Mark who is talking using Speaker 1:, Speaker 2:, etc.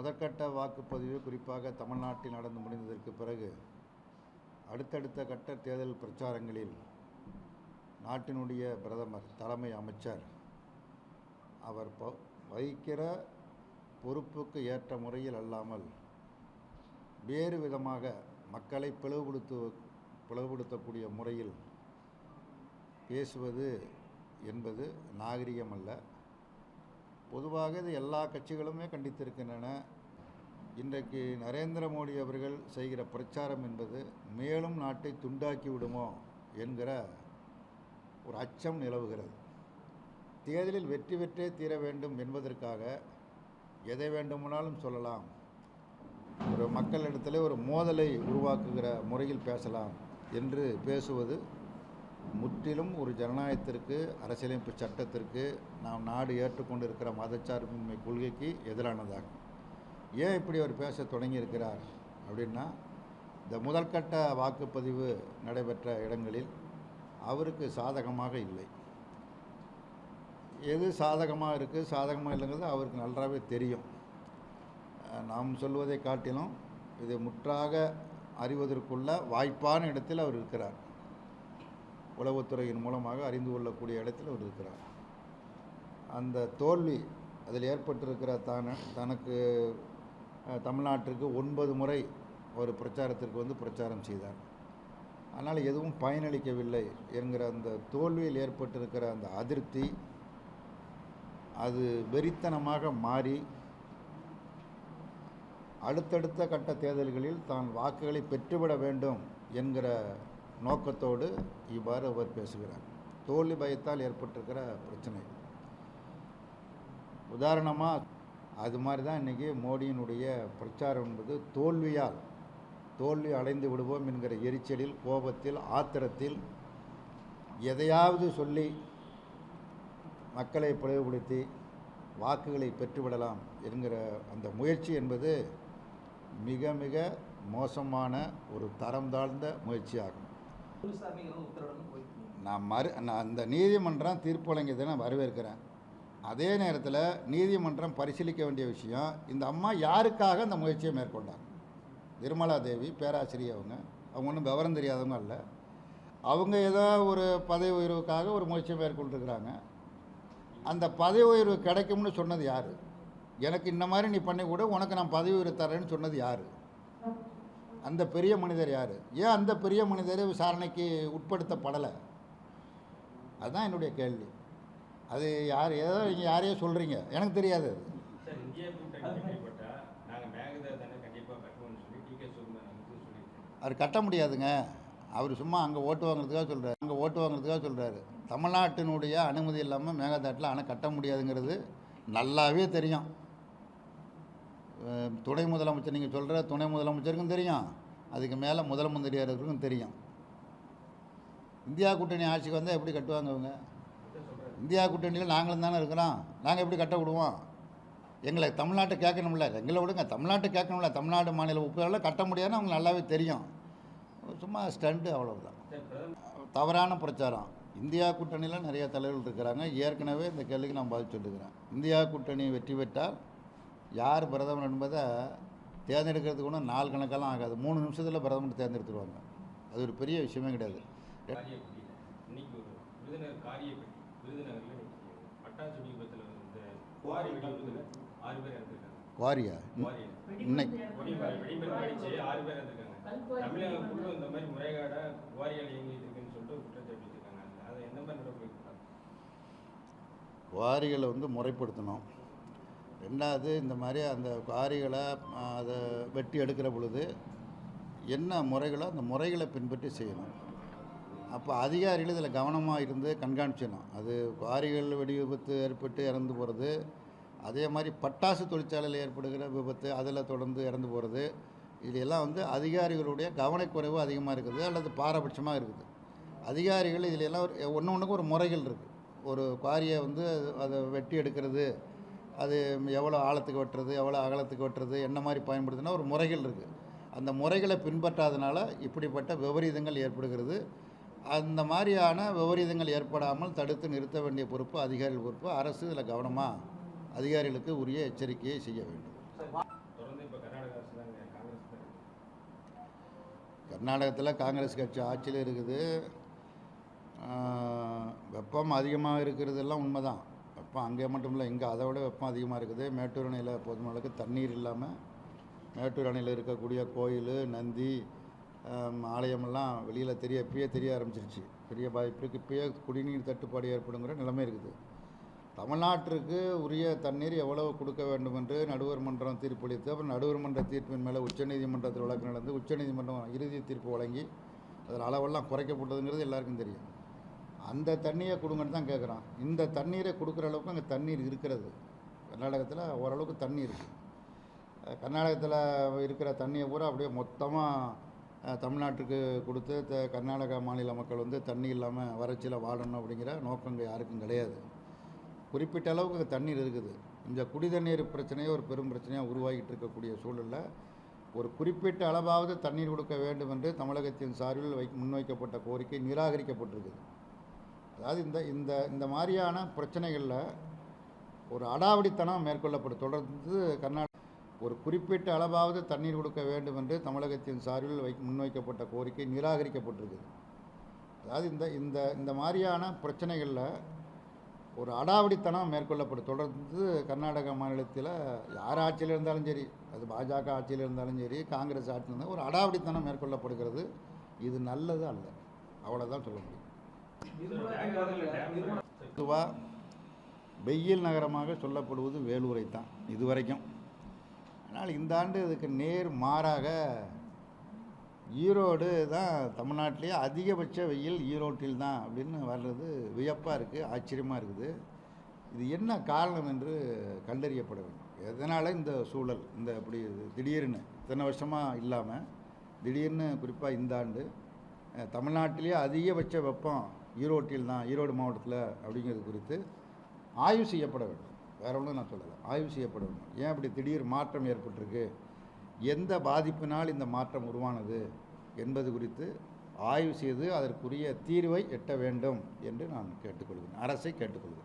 Speaker 1: முதற்கட்ட வாக்குப்பதிவு குறிப்பாக தமிழ்நாட்டில் நடந்து முடிந்ததற்கு பிறகு அடுத்தடுத்த கட்ட தேர்தல் பிரச்சாரங்களில் நாட்டினுடைய பிரதமர் தலைமை அமைச்சர் அவர் ப வகிக்கிற பொறுப்புக்கு ஏற்ற முறையில் அல்லாமல் வேறு விதமாக மக்களை பிளவுபடுத்து பிளவுபடுத்தக்கூடிய முறையில் பேசுவது என்பது நாகரிகமல்ல. பொதுவாக இது எல்லா கட்சிகளுமே கண்டித்திருக்கின்றன. இன்றைக்கு நரேந்திர மோடி அவர்கள் செய்கிற பிரச்சாரம் என்பது மேலும் நாட்டை துண்டாக்கி விடுமோ என்கிற ஒரு அச்சம் நிலவுகிறது. தேர்தலில் வெற்றி பெற்றே தீர வேண்டும் என்பதற்காக எதை வேண்டுமானாலும் சொல்லலாம். ஒரு மக்களிடத்தில் ஒரு மோதலை உருவாக்குகிற முறையில் பேசலாம் என்று பேசுவது முற்றிலும் ஒரு ஜனநாயகத்திற்கு அரசியலமைப்பு சட்டத்திற்கு நாம் நாடு ஏற்றுக்கொண்டு இருக்கிற மதச்சார்பின்மை கொள்கைக்கு எதிரானதாகும் ஏன் இப்படி அவர் பேச தொடங்கியிருக்கிறார் அப்படின்னா இந்த முதல்கட்ட வாக்குப்பதிவு நடைபெற்ற இடங்களில் அவருக்கு சாதகமாக இல்லை. எது சாதகமாக இருக்குது சாதகமாக இல்லைங்கிறது அவருக்கு நன்றாகவே தெரியும். நாம் சொல்வதை காட்டிலும் இதை முற்றாக அறிவதற்குள்ள வாய்ப்பான இடத்தில் அவர் இருக்கிறார். உளவுத்துறையின் மூலமாக அறிந்து கொள்ளக்கூடிய இடத்தில் அவர் இருக்கிறார். அந்த தோல்வி அதில் ஏற்பட்டிருக்கிற தான தனக்கு தமிழ்நாட்டிற்கு ஒன்பது முறை ஒரு பிரச்சாரத்திற்கு வந்து பிரச்சாரம் செய்தார். ஆனால் எதுவும் பயனளிக்கவில்லை என்கிற அந்த தோல்வியில் ஏற்பட்டிருக்கிற அந்த அதிருப்தி அது வெறித்தனமாக மாறி அடுத்தடுத்த கட்ட தேர்தல்களில் தான் வாக்குகளை பெற்றுவிட வேண்டும் என்கிற நோக்கத்தோடு இவ்வாறு அவர் பேசுகிறார். தோல்வி பயத்தால் ஏற்பட்டிருக்கிற பிரச்சனை. உதாரணமாக அது மாதிரி தான் இன்றைக்கி மோடியினுடைய பிரச்சாரம் என்பது தோல்வியால் தோல்வி அடைந்து விடுவோம் என்கிற எரிச்சலில் கோபத்தில் ஆத்திரத்தில் எதையாவது சொல்லி மக்களை பிளவுபடுத்தி வாக்குகளை பெற்றுவிடலாம் என்கிற அந்த முயற்சி என்பது மிக மிக மோசமான ஒரு தரம் தாழ்ந்த முயற்சியாகும். நான் மறு நான் அந்த நீதிமன்றம் தீர்ப்பு வழங்கியதை நான் வரவேற்கிறேன். அதே நேரத்தில் நீதிமன்றம் பரிசீலிக்க வேண்டிய விஷயம் இந்த அம்மா யாருக்காக அந்த முயற்சியை மேற்கொண்டாங்க? நிர்மலா தேவி பேராசிரியர் அவங்க. அவங்க ஒன்றும் விவரம் தெரியாதவங்க அல்ல. அவங்க ஏதோ ஒரு பதவி உயர்வுக்காக ஒரு முயற்சியை மேற்கொண்டிருக்கிறாங்க. அந்த பதவி உயர்வு கிடைக்கும்னு சொன்னது யார்? எனக்கு இந்த மாதிரி நீ பண்ணி கூட உனக்கு நான் பதவி உயர்வு தரேன்னு சொன்னது யார்? அந்த பெரிய மனிதர் யார்? ஏன் அந்த பெரிய மனிதர் விசாரணைக்கு உட்படுத்தப்படலை? அதுதான் என்னுடைய கேள்வி. அது யார் ஏதோ நீங்கள் யாரையோ சொல்கிறீங்க எனக்கு தெரியாது அது. அவர் கட்ட முடியாதுங்க. அவர் சும்மா அங்கே ஓட்டு வாங்குறதுக்காக சொல்கிறார் அங்கே ஓட்டு வாங்குறதுக்காக சொல்கிறாரு தமிழ்நாட்டினுடைய அனுமதி இல்லாமல் மேகதாட்டில் அணை கட்ட முடியாதுங்கிறது நல்லாவே தெரியும். துணை முதலமைச்சர் நீங்கள் சொல்கிற துணை முதலமைச்சருக்கும் தெரியும். அதுக்கு மேலே முதல் மந்திரியாருக்கும் தெரியும். இந்தியா கூட்டணி ஆட்சிக்கு வந்தால் எப்படி கட்டுவாங்க அவங்க இந்தியா கூட்டணியில் நாங்களும் தானே இருக்கிறோம். நாங்கள் எப்படி கட்ட விடுவோம்? எங்களை தமிழ்நாட்டை கேட்கணும்ல. எங்களை விடுங்க. தமிழ்நாட்டை கேட்கணும்ல. தமிழ்நாடு மாநில உப்புகளில் கட்ட முடியாதுன்னு அவங்களுக்கு நல்லாவே தெரியும். சும்மா ஸ்டண்ட்டு
Speaker 2: அவ்வளோதான்
Speaker 1: தவறான பிரச்சாரம். இந்தியா கூட்டணியில் நிறைய தலைவர்கள் இருக்கிறாங்க. ஏற்கனவே இந்த கேள்விக்கு நான் பதில் சொல்லுகிறேன் இந்தியா கூட்டணி வெற்றி பெற்றால் யார் பிரதமர் என்பதை தேர்ந்தெடுக்கிறதுக்கு ஒன்றும் நாள் கணக்கெல்லாம் ஆகாது. மூணு நிமிஷத்தில் பிரதமர் தேர்ந்தெடுத்துருவாங்க. அது ஒரு பெரிய விஷயமே கிடையாது. குவாரியா? இன்னைக்கு? குவாரிகளை வந்து முறைப்படுத்தணும். ரெண்டாவது இந்த மாதிரி அந்த குவாரிகளை அதை வெட்டி எடுக்கிற பொழுது என்ன முறைகளோ அந்த முறைகளை பின்பற்றி செய்யணும். அப்போ அதிகாரிகள் இதில் கவனமாக இருந்து கண்காணிச்சிடணும். அது குவாரிகள் வெடி விபத்து ஏற்பட்டு இறந்து போகிறது அதே மாதிரி பட்டாசு தொழிற்சாலையில் ஏற்படுகிற விபத்து அதில் தொடர்ந்து இறந்து போகிறது. இதெல்லாம் வந்து அதிகாரிகளுடைய கவனக்குறைவு அதிகமாக இருக்குது அல்லது பாரபட்சமாக இருக்குது. அதிகாரிகள் இதில் எல்லாம் ஒரு ஒன்று ஒன்றுக்கு ஒரு முறைகள் இருக்குது. ஒரு குவாரியை வந்து அதை வெட்டி எடுக்கிறது அது எவ்வளோ ஆழத்துக்கு வெட்டுறது எவ்வளோ அகலத்துக்கு வெட்டுறது என்ன மாதிரி பயன்படுத்துனா ஒரு முறைகள் இருக்குது அந்த முறைகளை பின்பற்றாதனால இப்படிப்பட்ட விபரீதங்கள் ஏற்படுகிறது. அந்த மாதிரியான விபரீதங்கள் ஏற்படாமல் தடுத்து நிறுத்த வேண்டிய பொறுப்பு அதிகாரிகள் பொறுப்பு. அரசு இதில் கவனமாக அதிகாரிகளுக்கு உரிய எச்சரிக்கையை செய்ய வேண்டும். கர்நாடகத்தில் காங்கிரஸ் கட்சி ஆட்சியில் இருக்குது. வெப்பம் அதிகமாக இருக்கிறதெல்லாம் உண்மைதான். வெப்பம் அங்கே மட்டும் இல்லை இங்கே அதை விட வெப்பம் அதிகமாக இருக்குது. மேட்டூர் அணையில் போதுமான அளவுக்கு தண்ணீர் இல்லாமல் மேட்டூர் அணையில் இருக்கக்கூடிய கோயில் நந்தி ஆலயமெல்லாம் வெளியில் தெரிய இப்பயே தெரிய ஆரம்பிச்சிருச்சு. பெரிய பாதிப்பு இருக்குது இப்பயே குடிநீர் தட்டுப்பாடு ஏற்படுங்கிற நிலைமை இருக்குது. தமிழ்நாட்டிற்கு உரிய தண்ணீர் எவ்வளவு கொடுக்க வேண்டும் என்று நடுவர் மன்றம் தீர்ப்பளித்து அப்புறம் நடுவர் மன்ற தீர்ப்பின் மேலே உச்சநீதிமன்றத்தில் வழக்கு நடந்து உச்சநீதிமன்றம் இறுதி தீர்ப்பு வழங்கி அதில் அளவெல்லாம் குறைக்கப்பட்டதுங்கிறது எல்லாருக்கும் தெரியும். அந்த தண்ணியை கொடுங்கன்னு தான் கேட்குறான் இந்த தண்ணீரை கொடுக்குற அளவுக்கு அங்கே தண்ணீர் இருக்கிறது. கர்நாடகத்தில் ஓரளவுக்கு தண்ணி இருக்குது கர்நாடகத்தில் இருக்கிற தண்ணியை பூரா அப்படியே மொத்தமாக தமிழ்நாட்டுக்கு கொடுத்து த கர்நாடகா மாநில மக்கள் வந்து தண்ணி இல்லாமல் வறட்சியில் வாழணும் அப்படிங்கிற நோக்கங்கள் யாருக்கும் கிடையாது. குறிப்பிட்ட அளவுக்கு அங்கே தண்ணீர் இருக்குது. இந்த குடி தண்ணீர் பிரச்சனையே ஒரு பெரும் பிரச்சனையாக உருவாகிட்டு இருக்கக்கூடிய சூழலில் ஒரு குறிப்பிட்ட அளவாவது தண்ணீர் கொடுக்க வேண்டும் என்று தமிழகத்தின் சார்பில் வை முன்வைக்கப்பட்ட கோரிக்கை நிராகரிக்கப்பட்டிருக்குது. அதாவது இந்த இந்த இந்த மாதிரியான பிரச்சனைகளில் ஒரு அடாவடித்தனம் மேற்கொள்ளப்படும் தொடர்ந்து கர்நாடக ஒரு குறிப்பிட்ட அளவாவது தண்ணீர் கொடுக்க வேண்டும் என்று தமிழகத்தின் சார்பில் வை முன்வைக்கப்பட்ட கோரிக்கை நிராகரிக்கப்பட்டிருக்குது. அதாவது இந்த இந்த இந்த மாதிரியான பிரச்சனைகளில் ஒரு அடாவடித்தனம் மேற்கொள்ளப்படும் தொடர்ந்து கர்நாடக மாநிலத்தில் யார் ஆட்சியில் இருந்தாலும் சரி அது பாஜக ஆட்சியில் இருந்தாலும் சரி காங்கிரஸ் ஆட்சியில் இருந்தாலும் ஒரு அடாவடித்தனம் மேற்கொள்ளப்படுகிறது. இது நல்லது அல்ல. அவ்வளோதான் சொல்ல முடியும். பொதுவாக வெயில் நகரமாக சொல்லப்படுவது வேலூரை தான் இதுவரைக்கும் ஆனால் இந்த ஆண்டு இதுக்கு நேர் மாறாக ஈரோடு தான் தமிழ்நாட்டிலேயே அதிகபட்ச வெயில் ஈரோட்டில் தான் அப்படின்னு வர்றது வியப்பாக இருக்குது ஆச்சரியமாக இருக்குது. இது என்ன காரணம் என்று கண்டறியப்பட வேண்டும். எதனால் இந்த சூழல் இந்த அப்படி திடீர்னு இத்தனை வருஷமாக இல்லாமல் திடீர்னு குறிப்பாக இந்த ஆண்டு தமிழ்நாட்டிலேயே அதிகபட்ச வெப்பம் ஈரோட்டில் தான் ஈரோடு மாவட்டத்தில் அப்படிங்கிறது குறித்து ஆய்வு செய்யப்பட வேண்டும். வேற ஒன்றும் நான் சொல்லலை. ஆய்வு செய்யப்பட வேண்டும். ஏன் அப்படி திடீர் மாற்றம் ஏற்பட்டிருக்கு? எந்த பாதிப்பினால் இந்த மாற்றம் உருவானது என்பது குறித்து ஆய்வு செய்து அதற்குரிய தீர்வை எட்ட வேண்டும் என்று நான் கேட்டுக்கொள்கிறேன். அரசை கேட்டுக்கொள்கிறேன்.